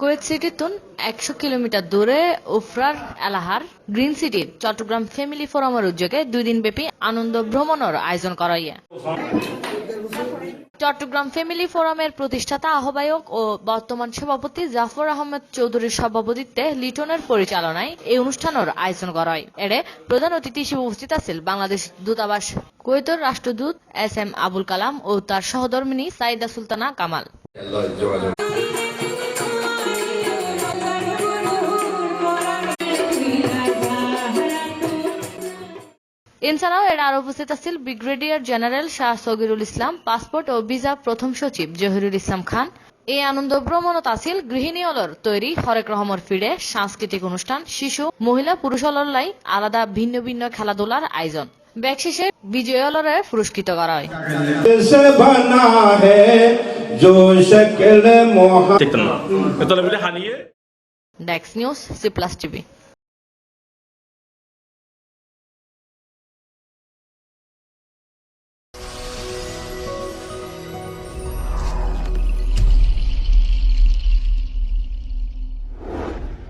Kuwait সিটির তুন একশো kilometre দূরে উফরার এলাহার। গ্রিন সিটির চট্টগ্রাম ফ্যামিলি ফোরামের উদ্যোগে দুই দিন ব্যাপী আনন্দ ভ্রমণের আয়োজন করা চট্টগ্রাম ফ্যামিলি ফোরামের প্রতিষ্ঠাতা আহ্বায়ক ও বর্তমান সভাপতি জাফর আহমেদ চৌধুরীর সভাপতিত্বে লিটনের পরিচালনায় এই অনুষ্ঠানের আয়োজন করা হয় এর প্রধান অতিথি হিসেবে উপস্থিত আছেন বাংলাদেশ দূতাবাস, কুয়েতের রাষ্ট্রদূত এস এম আবুল কালাম ও তার সহধর্মিনী সাইদা সুলতানা কামাল। এছাড়াও এর আর উপস্থিত আছেন brigadier general Shah Sagirul Islam passport ও ভিসা প্রথম সচিব জহিরুল ইসলাম খান। এই আনন্দ ভ্রমণত আছিল গৃহিণী অলর তৈরি হরেক রহমর ফিরে সাংস্কৃতিক অনুষ্ঠান শিশু মহিলা পুরুষ অলরলাই আলাদা ভিন্ন ভিন্ন খেলাধুলার আয়োজন। ব্যাগ শেষে বিজয় অলরে পুরস্কৃত করা হয়। जो शक्ल मोहन कितना मतलब हानिए next news C plus TV